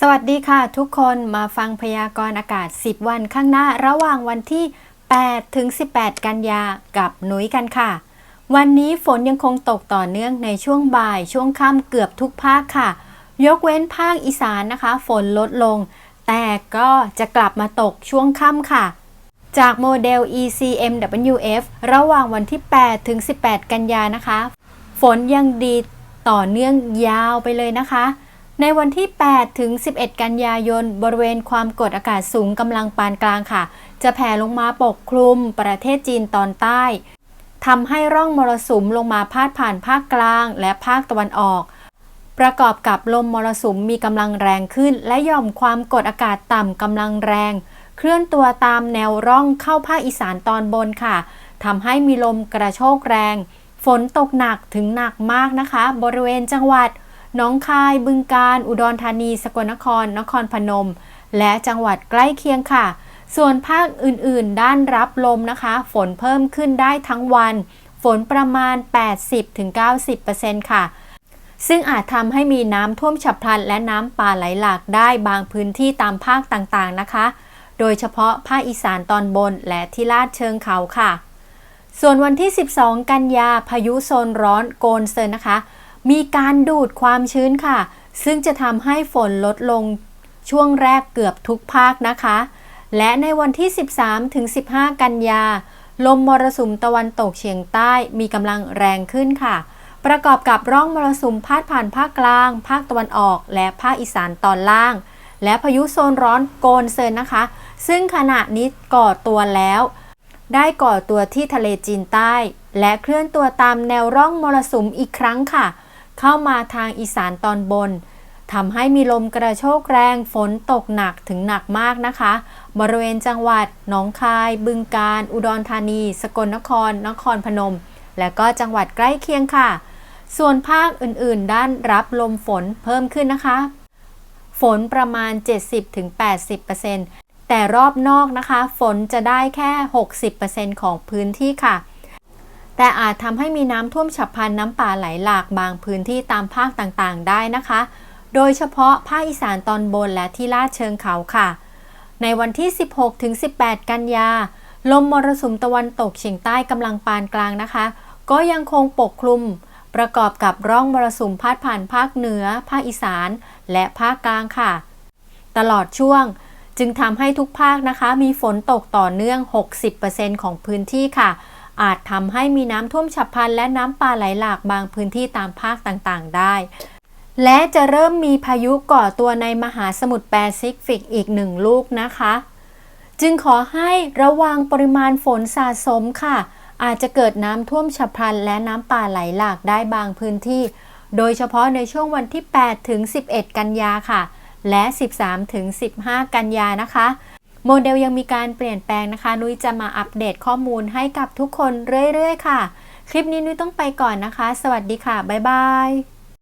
สวัสดีค่ะทุกคนมาฟังพยากรณ์อากาศ 10 วันข้างหน้าระหว่างวันที่ 8 ถึง 18 กันยากับหนุยกันค่ะ วันนี้ฝนยังคงตกต่อเนื่องในช่วงบ่ายช่วงค่ำเกือบทุกภาคค่ะ ยกเว้นภาคอีสานนะคะ ฝนลดลง แต่ก็จะกลับมาตกช่วงค่ำค่ะ จากโมเดล ECMWF ระหว่างวันที่ 8 ถึง 18 กันยานะคะ ฝนยังดีต่อเนื่องยาวไปเลยนะคะ ในวันที่ 8 ถึง 11 กันยายน บริเวณความกดอากาศสูงกำลังปานกลางค่ะ จะแผ่ลงมาปกคลุมประเทศจีนตอนใต้ทำให้ร่องมรสุมลงมาพาดผ่านภาคกลางและภาคตะวันออก ประกอบกับลมมรสุมมีกำลังแรงขึ้น และย่อมความกดอากาศต่ำกำลังแรง เคลื่อนตัวตามแนวร่องเข้าภาคอีสานตอนบนค่ะทำให้มีลมกระโชกแรง ฝนตกหนักถึงหนักมากนะคะ บริเวณจังหวัด น้องคาย บึงกาฬอุดรธานี สกลนคร นครพนม และจังหวัดใกล้เคียงค่ะ ส่วนภาคอื่นๆ ด้านรับลมนะคะ ฝนเพิ่มขึ้นได้ทั้งวัน ฝนประมาณ 80-90%ค่ะ ซึ่งอาจทำให้มีน้ำท่วมฉับพลัน และน้ำป่าไหลหลากได้บางพื้นที่ตามภาคต่างๆนะคะ โดยเฉพาะภาคอีสานตอนบนและที่ลาดเชิงเขาค่ะส่วนวันที่ 12 กันยาพายุโซนร้อนโกนเซินนะคะ มีการดูดความชื้นค่ะ ซึ่งจะทำให้ฝนลดลงช่วงแรกเกือบทุกภาคนะคะ และในวันที่ 13ถึง15 กันยา ลมมรสุมตะวันตกเฉียงใต้มีกำลังแรงขึ้นค่ะ ประกอบกับร่องมรสุมพาดผ่านภาคกลาง ภาคตะวันออก และภาคอีสานตอนล่าง และพายุโซนร้อนโกนเซินนะคะ ซึ่งขณะนี้ก่อตัวแล้ว ได้ก่อตัวที่ทะเลจีนใต้ และเคลื่อนตัวตามแนวร่องมรสุมอีกครั้งค่ะ เข้ามาทางอีสานตอนบนทำให้มีลมกระโชกแรงฝนตกหนักถึงหนักมากนะคะ บริเวณจังหวัดหนองคาย บึงกาฬอุดรธานี สกลนคร นครพนม และก็จังหวัดใกล้เคียงค่ะ ส่วนภาคอื่นๆ ด้านรับลมฝนเพิ่มขึ้นนะคะ ฝนประมาณ 70-80%แต่รอบนอกนะคะ ฝนจะได้แค่ 60%ของพื้นที่ค่ะ แต่อาจทำให้มีน้ำท่วมฉับพลันน้ำป่าไหลหลากบางพื้นที่ตามภาคต่างๆ ได้นะคะ โดยเฉพาะภาคอีสานตอนบนและที่ลาดเชิงเขาค่ะ ในวันที่ 16-18 กันยา ลมมรสุมตะวันตกเฉียงใต้กำลังปานกลางนะคะ ก็ยังคงปกคลุมประกอบกับร่องมรสุมพาดผ่านภาคเหนือ ภาคอีสาน และภาคกลางค่ะ ตลอดช่วงจึงทำให้ทุกภาคนะคะ มีฝนตกต่อเนื่อง 60%ของพื้นที่ค่ะ อาจทำให้มีน้ำท่วมฉับพลันและน้ำป่าไหลหลากบางพื้นที่ตามภาคต่างๆ ได้ และจะเริ่มมีพายุก่อตัวในมหาสมุทรแปซิฟิกอีกหนึ่งลูกนะคะ จึงขอให้ระวังปริมาณฝนสะสมค่ะ อาจจะเกิดน้ำท่วมฉับพลันและน้ำป่าไหลหลากได้บางพื้นที่ โดยเฉพาะในช่วงวันที่8ถึง11 กันยาค่ะ และ 13ถึง15 กันยานะคะ โมเดลยังมีการเปลี่ยนแปลงนะคะ นุ้ยจะมาอัปเดตข้อมูลให้กับทุกคนเรื่อยๆ ค่ะ คลิปนี้นุ้ยต้องไปก่อนนะคะ สวัสดีค่ะ บ๊ายบาย